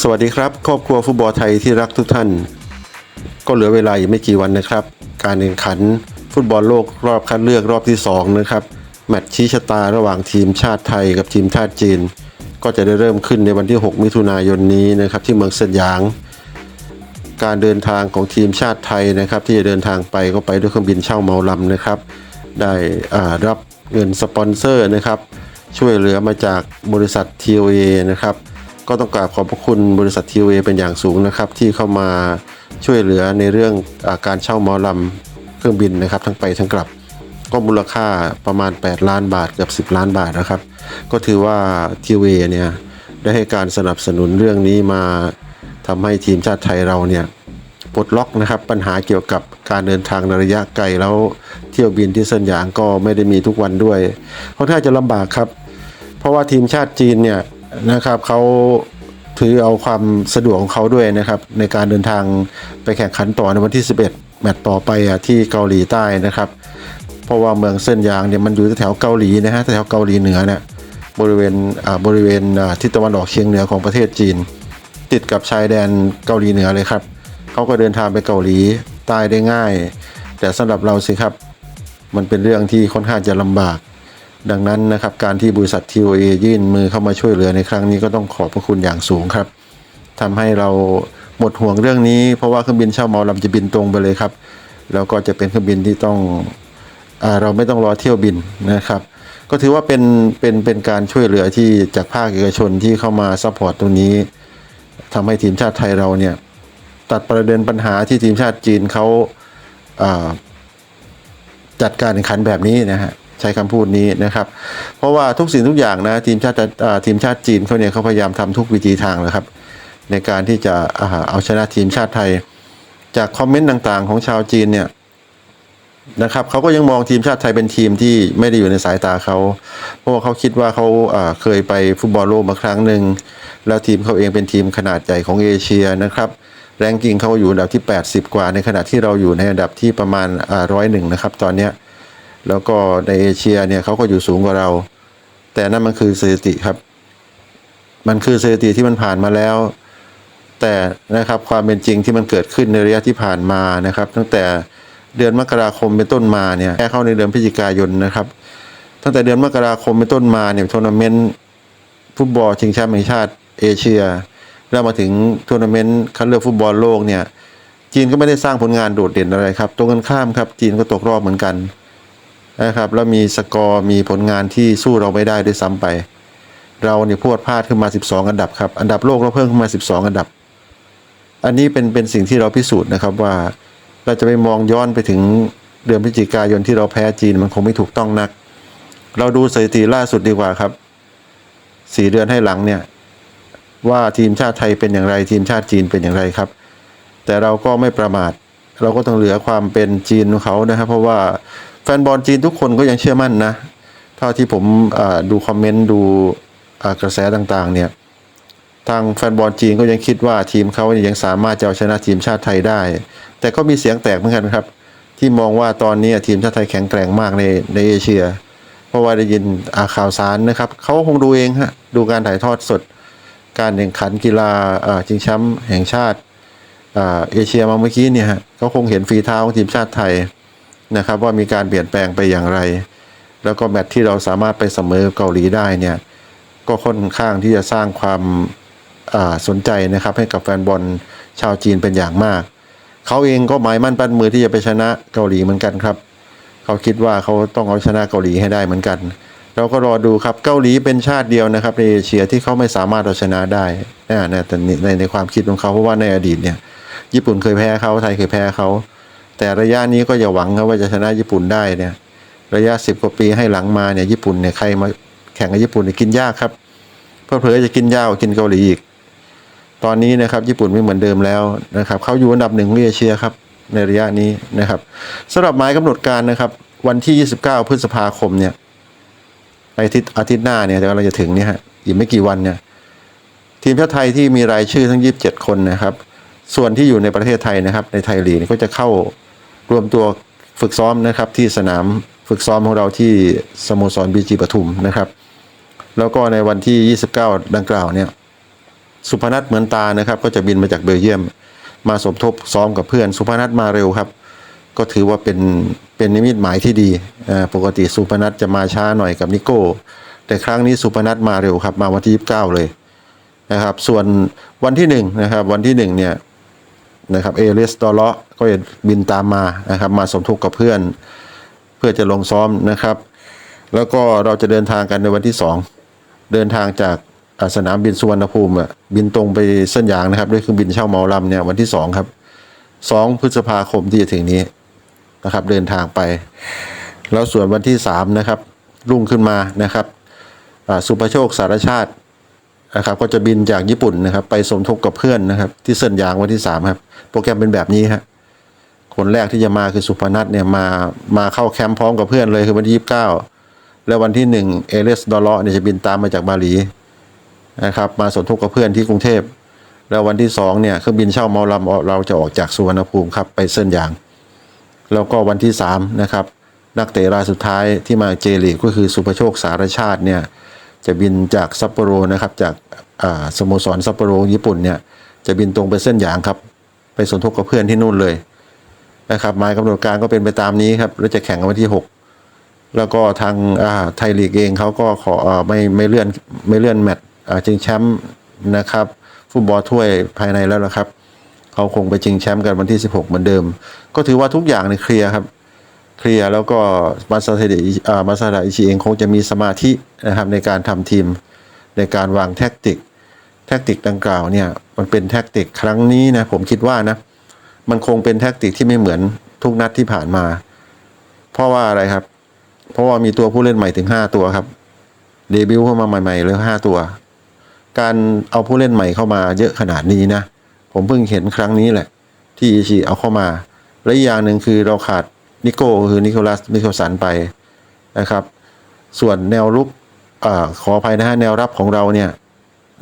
สวัสดีครับครอบครัวฟุตบอลไทยที่รักทุกท่าน ก็เหลือเวลาอีกไม่กี่วันนะครับ การแข่งขันฟุตบอลโลกรอบคัดเลือกรอบที่ 2 นะครับ แมตช์ชี้ชะตาระหว่างทีมชาติไทยกับทีมชาติจีน ก็จะได้เริ่มขึ้นในวันที่ 6 มิถุนายนนี้นะครับที่เมืองเซนหยาง การเดินทางของทีมชาติไทยนะครับ ที่จะเดินทางไปก็ไปด้วยเครื่องบินเช่าเมาลำนะครับ ได้รับเงินสปอนเซอร์นะครับ ช่วยเหลือมาจากบริษัท TOA นะครับ ก็ต้องกราบขอบพระคุณบริษัท TOA เป็นอย่างสูงนะครับ ที่เข้ามาช่วยเหลือในเรื่องอาการเช่าหมอลำเครื่องบินนะครับ ทั้งไปทั้งกลับ ก็มูลค่าประมาณ 8 ล้านบาทเกือบ10 ล้านบาทนะครับ ก็ถือว่า TOA เนี่ยได้ให้การสนับสนุนเรื่องนี้มาทำให้ทีมชาติไทยเราเนี่ยปลดล็อกนะครับปัญหาเกี่ยวกับการเดินทางในระยะไกลแล้วเที่ยวบินที่เส้นยางก็ไม่ได้มีทุกวันด้วยค่อนข้างจะลำบากครับ เพราะว่าทีมชาติจีนเนี่ยนะครับเขาถือเอาความสะดวกของเขาด้วยนะครับในการเดินทางไปแข่งขันต่อในวันที่ 11 แมตต์ต่อไปอะที่เกาหลีใต้นะครับ เพราะว่าเมืองเส้นยางเนี่ยมันอยู่แถวเกาหลีนะฮะแถวเกาหลีเหนือเนี่ยบริเวณอ่าบริเวณอ่าทิศตะวันออกเฉียงเหนือของประเทศจีน ติดกับชายแดนเกาหลีเหนือเลยครับเขาก็เดินทางไปเกาหลีใต้ได้ง่าย แต่สำหรับเราสิครับ มันเป็นเรื่องที่ค่อนข้างจะลำบาก ดังนั้นนะครับการที่บริษัท TOA ยื่นมือเข้ามาช่วยเหลือในครั้งนี้ก็ต้องขอบพระคุณอย่างสูงครับทำให้เราหมดห่วงเรื่องนี้ เพราะว่าเครื่องบินเช่าเมาลำจะบินตรงไปเลยครับแล้วก็จะเป็นเครื่องบินที่ต้องอเราไม่ต้องรอเที่ยวบินนะครับ ก็ถือว่าเป็นเป็นเป็นการช่วยเหลือที่จากภาคเอกชนที่เข้ามาซัพพอร์ตตรงนี้ทำให้ทีมชาติไทยเราเนี่ยตัดประเด็นปัญหาที่ทีมชาติจีนเขาาจัดการแข่งขันแบบนี้นะฮะ ใช้คำพูดนี้นะครับ เพราะว่าทุกสิ่งทุกอย่างนะทีมชาติทีมชาติจีนเขาเนี่ยเขาพยายามทำทุกวิธีทางเลยครับ ในการที่จะเอาชนะทีมชาติไทย จากคอมเมนต์ต่างๆ ของชาวจีนเนี่ยนะครับเขาก็ยังมองทีมชาติไทยเป็นทีมที่ไม่ได้อยู่ในสายตาเขาเพราะว่าเขาคิดว่าเขาเคยไปฟุตบอลโลกมาครั้งหนึ่งแล้วทีมเขาเองเป็นทีมขนาดใหญ่ของเอเชียนะครับแรงกิ้งเขาอยู่อันดับที่ 80 กว่า ในขณะที่เราอยู่ในอันดับที่ประมาณร้อยหนึ่งนะครับ ตอนเนี้ แล้วก็ในเอเชียเนี่ยเขาก็อยู่สูงกว่าเรา แต่นั่นมันคือสถิติครับ มันคือสถิติที่มันผ่านมาแล้ว แต่นะครับความเป็นจริงที่มันเกิดขึ้นในระยะที่ผ่านมานะครับ ตั้งแต่เดือนมกราคมเป็นต้นมาเนี่ยแค่เข้าในเดือนพฤศจิกายนนะครับ ตั้งแต่เดือนมกราคมเป็นต้นมาเนี่ยทัวร์นาเมนต์ฟุตบอลชิงแชมป์แห่งชาติเอเชียแล้วมาถึงทัวร์นาเมนต์คัดเลือกฟุตบอลโลกเนี่ยจีนก็ไม่ได้สร้างผลงานโดดเด่นอะไรครับตรงกันข้ามครับจีนก็ตกรอบเหมือนกัน นะครับแล้วมีสกอร์มีผลงานที่สู้เราไม่ได้ด้วยซ้ำไป เราเนี่ยพวดพลาดขึ้นมา 12 อันดับครับอันดับโลกเราเพิ่มขึ้นมา 12 อันดับ อันนี้เป็นเป็นสิ่งที่เราพิสูจน์นะครับว่า เราจะไปมองย้อนไปถึงเดือนพฤศจิกายนที่เราแพ้จีนมันคงไม่ถูกต้องนัก เราดูสถิติล่าสุดดีกว่าครับสี่เดือนให้หลังเนี่ยว่าทีมชาติไทยเป็นอย่างไร ทีมชาติจีนเป็นอย่างไรครับ แต่เราก็ไม่ประมาท เราก็ต้องเหลือความเป็นจีนของเขานะครับ เพราะว่า ฟนบอลจีนทุกคนก็ยังเชื่อมั่นนะ เท่าที่ผมดูคอมเมนต์ดูกระแสต่างๆ เนี่ย ทางแฟนบอลจีนก็ยังคิดว่าทีมเขายังสามารถจะเอาชนะทีมชาติไทยได้ แต่ก็มีเสียงแตกเหมือนกันครับ ที่มองว่าตอนนี้ทีมชาติไทยแข็งแกร่งมากในในเอเชีย เพราะว่าได้ยินข่าวสารนะครับเขาคงดูเองฮะดูการถ่ายทอดสด การแข่งขันกีฬาชิงแชมป์แห่งชาติเอเชียมาเมื่อกี้เนี่ยฮะเขาคงเห็นฝีเท้าของทีมชาติไทย นะครับว่ามีการเปลี่ยนแปลงไปอย่างไร แล้วก็แมตช์ที่เราสามารถไปเสมอเกาหลีได้เนี่ยก็ค่อนข้างที่จะสร้างความสนใจนะครับให้กับแฟนบอลชาวจีนเป็นอย่างมาก เขาเองก็หมายมั่นปั้นมือที่จะไปชนะเกาหลีเหมือนกันครับ เขาคิดว่าเขาต้องเอาชนะเกาหลีให้ได้เหมือนกัน เราก็รอดูครับเกาหลีเป็นชาติเดียวนะครับในเอเชียที่เขาไม่สามารถเอาชนะได้นะนะแต่ในในความคิดของเขาเพราะว่าในอดีตเนี่ยญี่ปุ่นเคยแพ้เขาไทยเคยแพ้เขา แต่ระยะนี้ก็อย่าหวังครับว่าจะชนะญี่ปุ่นได้เนี่ย ระยะสิบกว่าปีให้หลังมาเนี่ยญี่ปุ่นเนี่ยใครมาแข่งกับญี่ปุ่นเนี่ยกินยากครับ เพื่อเพอจะกินยากกว่ากินเกาหลีอีก ตอนนี้นะครับญี่ปุ่นไม่เหมือนเดิมแล้วนะครับเขาอยู่อันดับหนึ่งของเอเชียครับในระยะนี้นะครับสำหรับหมายกำหนดการนะครับ วันที่ 29 พฤษภาคมเนี่ยอาทิตย์อาทิตย์หน้าเนี่ยเดี๋ยวเราจะถึงเนี่ยฮะอีกไม่กี่วันเนี่ยทีมชาติไทยที่มีรายชื่อทั้ง 27 คนนะครับ ส่วนที่อยู่ในประเทศไทยนะครับ ในไทยลีกก็จะเข้า รวมตัวฝึกซ้อมนะครับที่สนามฝึกซ้อมของเราที่สโมสรบีจีปทุมนะครับ แล้วก็ในวันที่ 29 ดังกล่าวเนี่ยสุพนัทเหมือนตานะครับ ก็จะบินมาจากเบลเยียม มาสมทบซ้อมกับเพื่อน สุพนัทมาเร็วครับ ก็ถือว่าเป็นเป็นนิมิตหมายที่ดีปกติสุพนัทจะมาช้าหน่อยกับนิโก้ แต่ครั้งนี้สุพนัทมาเร็วครับ มาวันที่ 29 เลยนะครับ ส่วนวันที่หนึ่งนะครับวันที่หนึ่งเนี่ย นะครับเอเลสตอเลาะก็จะบินตามมานะครับ มาสมทบกับเพื่อน เพื่อจะลงซ้อมนะครับ แล้วก็เราจะเดินทางกันในวันที่สองเดินทางจากสนามบินสุวรรณภูมิบินตรงไปเส้นยางนะครับ ด้วยเครื่องบินเช่าเหมาลำเนี่ยวันที่สองครับสองพฤษภาคมที่จะถึงนี้นะครับ เดินทางไป แล้วส่วนวันที่สามนะครับ รุ่งขึ้นมานะครับสุภโชคสารชาติ นะครับก็จะบินจากญี่ปุ่นนะครับ ไปสมทบกับเพื่อนนะครับ ที่เส้นยางวันที่สามครับโปรแกรมเป็นแบบนี้ครับคนแรกที่จะมาคือสุพนัทเนี่ยมามาเข้าแคมป์พร้อมกับเพื่อนเลยคือวันที่ยี่สิบเก้าแล้ววันที่หนึ่งเอเลสดอลเลาะเนี่ยจะบินตามมาจากบาหลีนะครับมาสมทบกับเพื่อนที่กรุงเทพ แล้ววันที่สองเนี่ยเครื่องบินเช่าเมาลำเราจะออกจากสุวรรณภูมิครับไปเส้นยาง แล้วก็วันที่สามนะครับนักเตะรายสุดท้ายที่มาเจลีกก็คือสุภโชคสารชาติเนี่ย จะบินจากซัปโปโรนะครับจากสโมสรซัปโปโรญี่ปุ่นเนี่ยจะบินตรงไปเส้นยางครับ ไปสมทบกับเพื่อนที่นู่นเลยนะครับหมายกำหนดการก็เป็นไปตามนี้ครับแล้วจะแข่งกันวันที่ 6 แล้วก็ทางไทยลีกเองเขาก็ขออไม่ไม่เลื่อนไม่เลื่อนแมตช์ชิงแชมป์นะครับฟุตบอลถ้วยภายในแล้วนะครับเขาคงไปชิงแชมป์กันวันที่ 16 เหมือนเดิม ก็ถือว่าทุกอย่างในเคลียร์ครับ เคลียร์แล้วก็มาซาเทเดอิอ่ามาซาดาอิชิเองคงจะมีสมาธินะครับในการทำทีมในการวางแท็กติก แท็กติกดังกล่าวเนี่ยมันเป็นแท็กติกครั้งนี้นะผมคิดว่านะมันคงเป็นแท็กติกที่ไม่เหมือนทุกนัดที่ผ่านมา เพราะว่าอะไรครับ เพราะว่ามีตัวผู้เล่นใหม่ถึงห้าตัวครับเดบิวต์เข้ามาใหม่ๆเลยห้าตัว การเอาผู้เล่นใหม่เข้ามาเยอะขนาดนี้นะ ผมเพิ่งเห็นครั้งนี้แหละ ที่อิชิเอาเข้ามา และอย่างหนึ่งคือเราขาด นิโก้คือนิโคลัสมิเคลสันไปนะครับ ส่วนแนวรุกอขออภัยนะฮะแนวรับของเราเนี่ย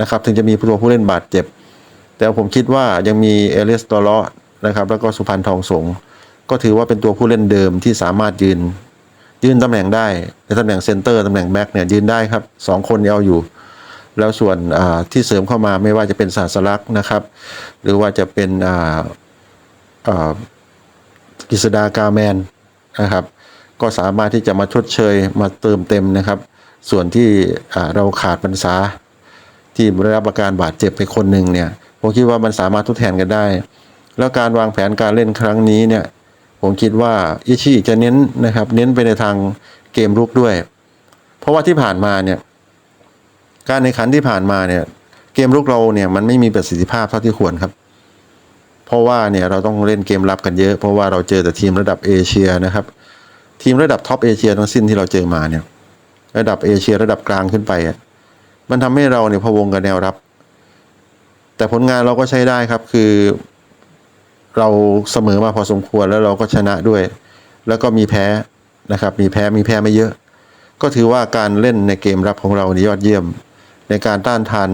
นะครับถึงจะมีตัวผู้เล่นบาดเจ็บ แต่ผมคิดว่ายังมีเอเลสตอเลาะนะครับแล้วก็สุพรรณทองสงก็ถือว่าเป็นตัวผู้เล่นเดิมที่สามารถยืน ยืนตำแหน่งได้ในตำแหน่งเซนเตอร์ตำแหน่งแบ็กเนี่ยยืนได้ครับสองคนเอาอยู่ แล้วส่วนที่เสริมเข้ามาไม่ว่าจะเป็นศาสลักนะครับ หรือว่าจะเป็นอ่าอ่า กฤษดากาแมนนะครับ ก็สามารถที่จะมาชดเชยมาเติมเต็มนะครับ ส่วนที่เราขาดปัญษาที่ได้รับอาการบาดเจ็บไปคนหนึ่งเนี่ยผมคิดว่ามันสามารถทดแทนกันได้ แล้วการวางแผนการเล่นครั้งนี้เนี่ยผมคิดว่าอิชิจะเน้นนะครับเน้นไปในทางเกมรุกด้วย เพราะว่าที่ผ่านมาเนี่ยการในขันที่ผ่านมาเนี่ยเกมรุกเราเนี่ยมันไม่มีประสิทธิภาพเท่าที่ควรครับ เพราะว่าเนี่ยเราต้องเล่นเกมรับกันเยอะ เพราะว่าเราเจอแต่ทีมระดับเอเชียนะครับ ทีมระดับท็อปเอเชียทั้งสิ้นที่เราเจอมาเนี่ย ระดับเอเชียระดับกลางขึ้นไปอะมันทำให้เราเนี่ยพะวงกับแนวรับ แต่ผลงานเราก็ใช้ได้ครับคือ เราเสมอมาพอสมควรแล้วเราก็ชนะด้วย แล้วก็มีแพ้นะครับ มีแพ้มีแพ้ไม่เยอะ ก็ถือว่าการเล่นในเกมรับของเรานี่ยอดเยี่ยม ในการต้านทาน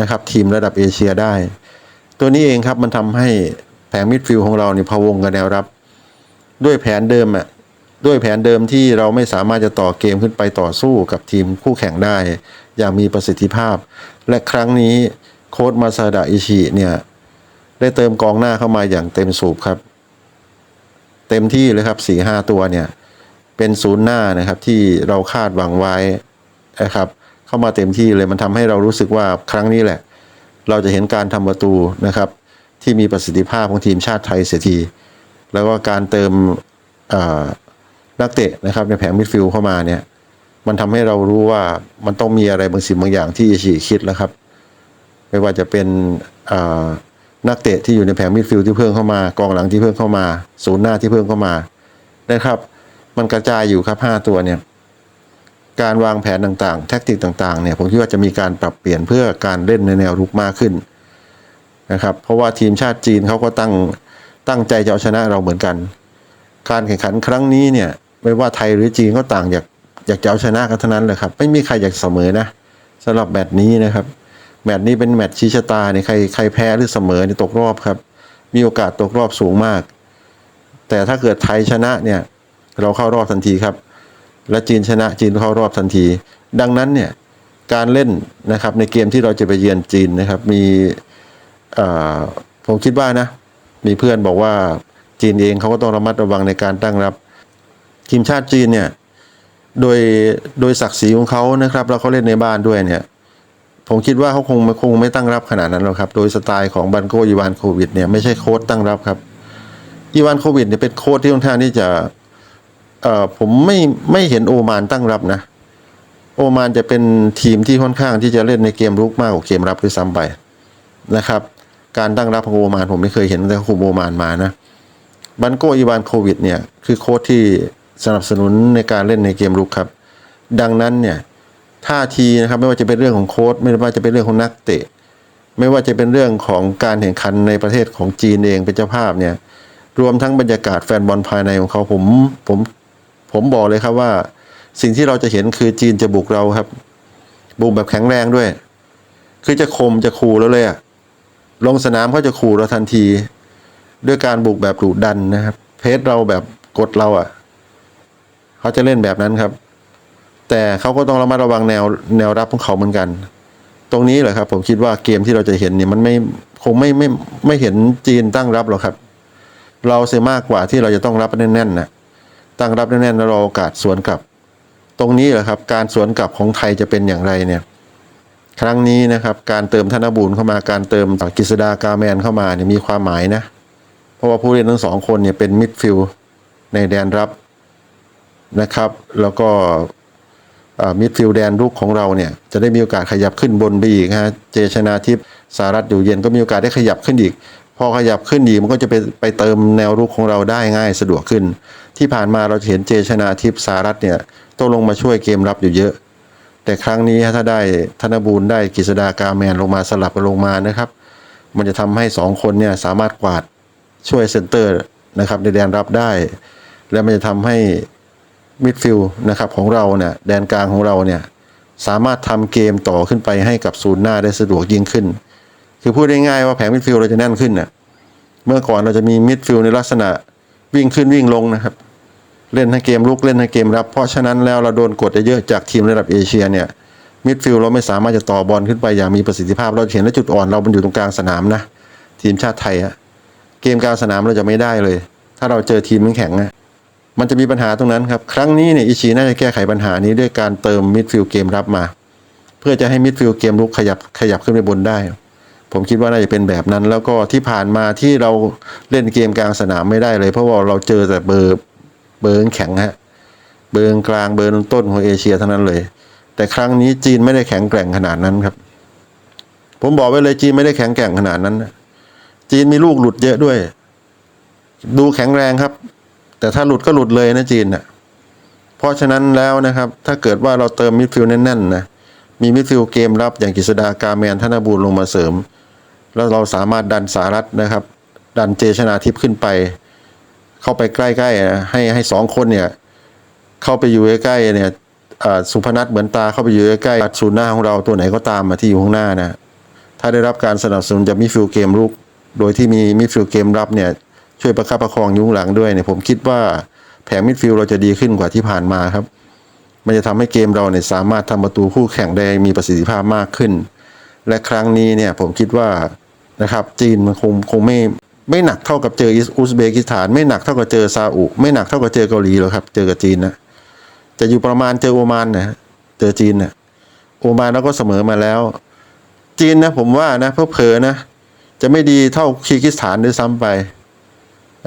นะครับ ทีมระดับเอเชียได้ ตัวนี้เองครับมันทำให้แผงมิดฟิลด์ของเราเนี่ยพะวงกับแนวรับ ด้วยแผนเดิมอะด้วยแผนเดิมที่เราไม่สามารถจะต่อเกมขึ้นไปต่อสู้กับทีมคู่แข่งได้ อย่างมีประสิทธิภาพ และครั้งนี้โค้ดมาซาดะอิชิเนี่ยได้เติมกองหน้าเข้ามาอย่างเต็มสูบครับ เต็มที่เลยครับสี่ห้าตัวเนี่ยเป็นศูนย์หน้านะครับที่เราคาดหวังไว้นะครับเข้ามาเต็มที่เลยมันทำให้เรารู้สึกว่าครั้งนี้แหละ เราจะเห็นการทำประตูนะครับ ที่มีประสิทธิภาพของทีมชาติไทยเสียที แล้วก็การเติมนักเตะนะครับในแผงมิดฟิลเข้ามาเนี่ยมันทำให้เรารู้ว่ามันต้องมีอะไรบางสิ่งบางอย่างที่อิชิคิดแล้วครับ ไม่ว่าจะเป็นนักเตะที่อยู่ในแผงมิดฟิลด์ที่เพิ่มเข้ามากองหลังที่เพิ่มเข้ามา ศูนย์หน้าที่เพิ่มเข้ามานะครับ มันกระจายอยู่ครับห้าตัวเนี่ย การวางแผนต่างๆ แท็กติกต่างๆเนี่ยผมคิดว่าจะมีการปรับเปลี่ยนเพื่อการเล่นในแนวรุกมากขึ้นนะครับเพราะว่าทีมชาติจีนเขาก็ตั้งตั้งใจจะเอาชนะเราเหมือนกัน การแข่งขันครั้งนี้เนี่ยไม่ว่าไทยหรือจีนก็ต่างอยากอยากจะเอาชนะกันเท่านั้นเลยครับไม่มีใครอยากเสมอนะสำหรับแมตช์นี้นะครับแมตช์นี้เป็นแมตช์ชี้ชะตาเนี่ยใครใครแพ้หรือเสมอเนี่ยตกรอบครับ มีโอกาสตกรอบสูงมาก แต่ถ้าเกิดไทยชนะเนี่ยเราเข้ารอบทันทีครับ และจีนชนะจีนเข้ารอบทันที ดังนั้นเนี่ยการเล่นนะครับในเกมที่เราจะไปเยือนจีนนะครับ มีผมคิดว่านะ มีเพื่อนบอกว่าจีนเองเขาก็ต้องระมัดระวังในการตั้งรับ ทีมชาติจีนเนี่ยโดยโดยศักดิ์ศรีของเขานะครับ แล้วเขาเล่นในบ้านด้วยเนี่ย ผมคิดว่าเขาคงคงไม่ตั้งรับขนาดนั้นหรอกครับ โดยสไตล์ของบันโกอีวานโควิดเนี่ยไม่ใช่โค้ดตั้งรับครับอีวานโควิดเนี่ยเป็นโค้ดที่ค่อนข้างที่จะ เอ่อผมไม่ไม่เห็นโอมานตั้งรับนะ โอมานจะเป็นทีมที่ค่อนข้างที่จะเล่นในเกมรุกมากกว่าเกมรับด้วยซ้ำไปนะครับ การตั้งรับของโอมานผมไม่เคยเห็นแต่เขาคุมโอมานมานะบันโกอีวานโควิดเนี่ยคือโค้ชที่สนับสนุนในการเล่นในเกมรุกครับ ดังนั้นเนี่ยท่าทีนะครับไม่ว่าจะเป็นเรื่องของโค้ชไม่ว่าจะเป็นเรื่องของนักเตะ ไม่ว่าจะเป็นเรื่องของการแข่งขันในประเทศของจีนเองเป็นเจ้าภาพเนี่ยรวมทั้งบรรยากาศแฟนบอลภายในของเขาผมผม ผมบอกเลยครับว่า สิ่งที่เราจะเห็นคือจีนจะบุกเราครับ บุกแบบแข็งแรงด้วย คือจะคมจะขู่แล้วเลยอะลงสนามเขาจะขู่เราทันที ด้วยการบุกแบบดุดันนะครับ เพจเราแบบกดเราอะ่ะเขาจะเล่นแบบนั้นครับ แต่เขาก็ต้องระมัดระวังแนวแนวรับของเขาเหมือนกัน ตรงนี้แหละครับ ผมคิดว่าเกมที่เราจะเห็นเนี่ยมันไม่คงไม่ไม่ไม่เห็นจีนตั้งรับหรอกครับ เราเสียมากกว่าที่เราจะต้องรับแน่นๆนะ ตั้งรับแน่นๆรอโอกาสสวนกลับ ตรงนี้แหละครับ การสวนกลับของไทยจะเป็นอย่างไรเนี่ย ครั้งนี้นะครับการเติมธนบูรเข้ามาการเติมกฤษดากาแมนเข้ามาเนี่ยมีความหมายนะ เพราะว่าผู้เล่นทั้งสองคนเนี่ยเป็นมิดฟิลด์ในแดนรับนะครับ แล้วก็มิดฟิลด์แดนรุกของเราเนี่ยจะได้มีโอกาสขยับขึ้นบนไปอีกฮะเจชนาทิพย์สารัตอยู่เย็นก็มีโอกาสได้ขยับขึ้นอีก พอขยับขึ้นอีมันก็จะไปไปเติมแนวรุกของเราได้ง่ายสะดวกขึ้น ที่ผ่านมาเราเห็นเจชนาทิพสารัตเนี่ยต้องลงมาช่วยเกมรับอยู่เยอะ แต่ครั้งนี้ถ้าได้ธนบูรณ์ได้กฤษดากาแมนลงมาสลับกันลงมานะครับ มันจะทำให้สองคนเนี่ยสามารถกวาดช่วยเซนเตอร์นะครับในแดนรับได้ และมันจะทำให้มิดฟิลด์นะครับของเราเนี่ยแดนกลางของเราเนี่ยสามารถทำเกมต่อขึ้นไปให้กับศูนย์หน้าได้สะดวกยิ่งขึ้น คือพูดง่ายๆว่าแผงมิดฟิลเราจะแน่นขึ้นน่ะเมื่อก่อนเราจะมีมิดฟิลในลักษณะวิ่งขึ้นวิ่งลงนะครับ เล่นให้เกมลุกเล่นให้เกมรับ เพราะฉะนั้นแล้วเราโดนกดเยอะจากทีมระดับเอเชียเนี่ยมิดฟิลเราไม่สามารถจะต่อบอลขึ้นไปอย่างมีประสิทธิภาพ เราเห็นและจุดอ่อนเรามันอยู่ตรงกลางสนามนะ ทีมชาติไทยอะเกมกลางสนามเราจะไม่ได้เลย ถ้าเราเจอทีมแข็งนะมันจะมีปัญหาตรงนั้นครับ ครั้งนี้เนี่ยอิชิน่าจะแก้ไขปัญหานี้ด้วยการเติมมิดฟิลเกมรับมา เพื่อจะให้มิดฟิลเกมลุกขยับขยับขึ้นไปบนได้ ผมคิดว่าน่าจะเป็นแบบนั้น แล้วก็ที่ผ่านมาที่เราเล่นเกมกลางสนามไม่ได้เลย เพราะว่าเราเจอแต่เบอร์เบอร์แข็งฮะเบอร์กลางเบอร์ต้นของเอเชียเท่านั้นเลย แต่ครั้งนี้จีนไม่ได้แข็งแกร่งขนาดนั้นครับ ผมบอกไว้เลยจีนไม่ได้แข็งแกร่งขนาดนั้นจีนมีลูกหลุดเยอะด้วย ดูแข็งแรงครับ แต่ถ้าหลุดก็หลุดเลยนะจีนน่ะเพราะฉะนั้นแล้วนะครับ ถ้าเกิดว่าเราเติมมิดฟิลด์แน่นๆนะมีมิดฟิลด์เกมรับอย่างกฤษดากาแมนธนบูรลงมาเสริม แล้วเราสามารถดันสารัตนะครับ ดันเจชนาทิพย์ขึ้นไป เข้าไปใกล้ๆให้ให้สองคนเนี่ย เข้าไปอยู่ใกล้ๆเนี่ยอ่าสุพนัทเหมือนตาเข้าไปอยู่ใกล้ๆศูนย์หน้าของเราตัวไหนก็ตามมาที่อยู่ข้างหน้านะถ้าได้รับการสนับสนุนจากมิดฟิลเกมรุกโดยที่มีมิดฟิลเกมรับเนี่ยช่วยประคับประคองยุ้งหลังด้วยเนี่ยผมคิดว่าแผงมิดฟิลเราจะดีขึ้นกว่าที่ผ่านมาครับ มันจะทำให้เกมเราเนี่ยสามารถทำประตูคู่แข่งได้มีประสิทธิภาพมากขึ้น และครั้งนี้เนี่ยผมคิดว่า นะครับ จีนมันคงคงไม่ไม่หนักเท่ากับเจออุซเบกิสถาน ไม่หนักเท่ากับเจอซาอุ ไม่หนักเท่ากับเจอเกาหลีหรอกครับ เจอกับจีนนะจะอยู่ประมาณเจอโอมานนะเจอจีนนะโอมานเราก็เสมอมาแล้ว จีนนะผมว่านะเพื่อเพอนะ จะไม่ดีเท่าคีร์กิสถานด้วยซ้ำไป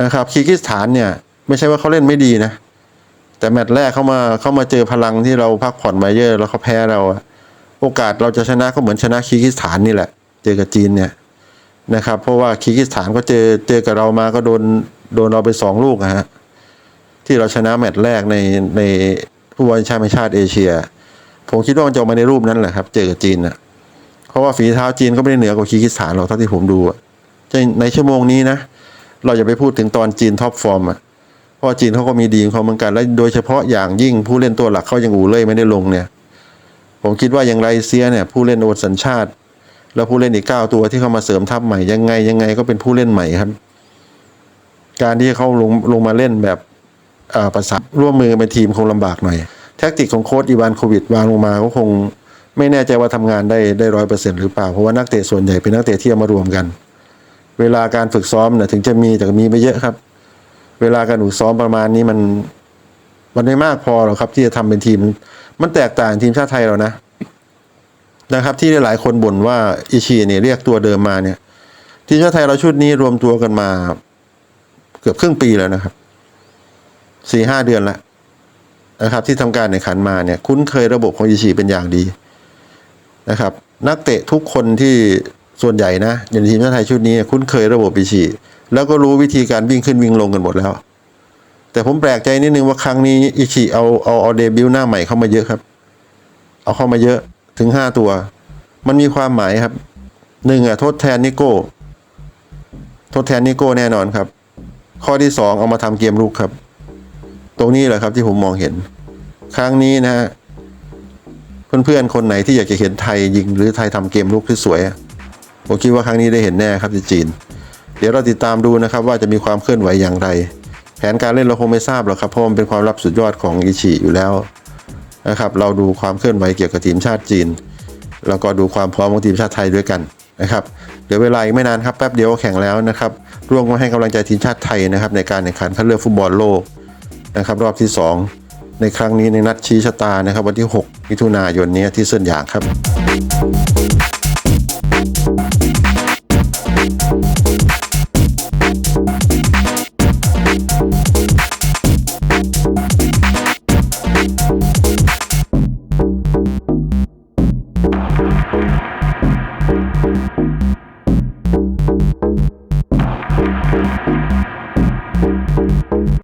นะครับคีร์กิสถานเนี่ย ไม่ใช่ว่าเขาเล่นไม่ดีนะแต่แมตช์แรกเขามาเขามาเจอพลังที่เราพักผ่อนมาเยอะแล้วเขาแพ้เราโอกาสเราจะชนะก็เหมือนชนะคีร์กิสถานนี่แหละ เจอกับจีนเนี่ย นะครับ เพราะว่าคีกิสถานก็เจอเจอกับเรามาก็โดนโดนเราไปสองลูกอะฮะที่เราชนะแมตช์แรกในในผู้บอลชาติชาติเอเชีย ผมคิดว่ามันจะมาในรูปนั้นแหละครับ เจอกับจีนนะเพราะว่าฝีเท้าจีนก็ไม่ได้เหนือกว่าคีกิสถานหรอกเท่าที่ผมดูในชั่วโมงนี้นะเราอย่าไปพูดถึงตอนจีนท็อปฟอร์มอะเพราะจีนเขาก็มีดีของเขาเหมือนกัน และโดยเฉพาะอย่างยิ่งผู้เล่นตัวหลักเขายังอู่เล่ยไม่ได้ลงเนี่ย ผมคิดว่าอย่างไรเซียเนี่ย ผู้เล่นโอนสัญชาติ แล้วผู้เล่นอีกเก้าตัวที่เข้ามาเสริมทัพใหม่ยังไงยังไงก็เป็นผู้เล่นใหม่ครับ การที่เขาลงลงมาเล่นแบบประสานร่วมมือเป็นทีมคงลำบากหน่อย แท็กติกของโค้ชอีวานโควิดวางลงมาก็คงไม่แน่ใจว่าทำงานได้ได้ร้อยเปอร์เซ็นต์หรือเปล่า เพราะว่านักเตะส่วนใหญ่เป็นนักเตะที่เอามารวมกัน เวลาการฝึกซ้อมเนี่ยถึงจะมีแต่มีไม่เยอะครับ เวลาการฝึกซ้อมประมาณนี้มันมันไม่มากพอหรอกครับ ที่จะทำเป็นทีม มันแตกต่างทีมชาติไทยเรานะ นะครับ ที่หลายคนบ่นว่าอิชิเนี่ยเรียกตัวเดิมมาเนี่ย ทีมชาติไทยเราชุดนี้รวมตัวกันมา เกือบครึ่งปีแล้วนะครับสี่ห้าเดือนแล้วนะครับ ที่ทำการแข่งขันมาเนี่ย คุ้นเคยระบบของอิชิเป็นอย่างดีนะครับ นักเตะทุกคนที่ส่วนใหญ่นะอย่างทีมชาติไทยชุดนี้คุ้นเคยระบบอิชิแล้วก็รู้วิธีการวิ่งขึ้นวิ่งลงกันหมดแล้ว แต่ผมแปลกใจนิดนึงว่าครั้งนี้อิชิเอาเอาเอาเดบิวต์หน้าใหม่เข้ามาเยอะครับ เอาเข้ามาเยอะ ถึงห้าตัว มันมีความหมายครับหนึ่งอะทดแทนนิโก้ ทดแทนนิโก้แน่นอนครับ ข้อที่สองเอามาทำเกมลุกครับ ตรงนี้แหละครับที่ผมมองเห็น ครั้งนี้นะฮะเพื่อนๆคนไหนที่อยากจะเห็นไทยยิงหรือไทยทำเกมลุกที่สวยผมคิดว่าครั้งนี้ได้เห็นแน่ครับที่จีน เดี๋ยวเราติดตามดูนะครับ ว่าจะมีความเคลื่อนไหวอย่างไร แผนการเล่นเราคงไม่ทราบหรอกครับเพราะมันเป็นความลับสุดยอดของอิชิอยู่แล้ว นะครับเราดูความเคลื่อนไหวเกี่ยวกับทีมชาติจีน แล้วก็ดูความพร้อมของทีมชาติไทยด้วยกันนะครับเดี๋ยวเวลาอีกไม่นานครับแป๊บเดียวแข่งแล้วนะครับร่วมมาให้กำลังใจทีมชาติไทยนะครับในการแข่งขันคัดเลือกฟุตบอลโลกนะครับรอบที่ 2 ในครั้งนี้ในนัดชี้ชะตานะครับวันที่ 6 มิถุนายนนี้ที่เซินหยางครับ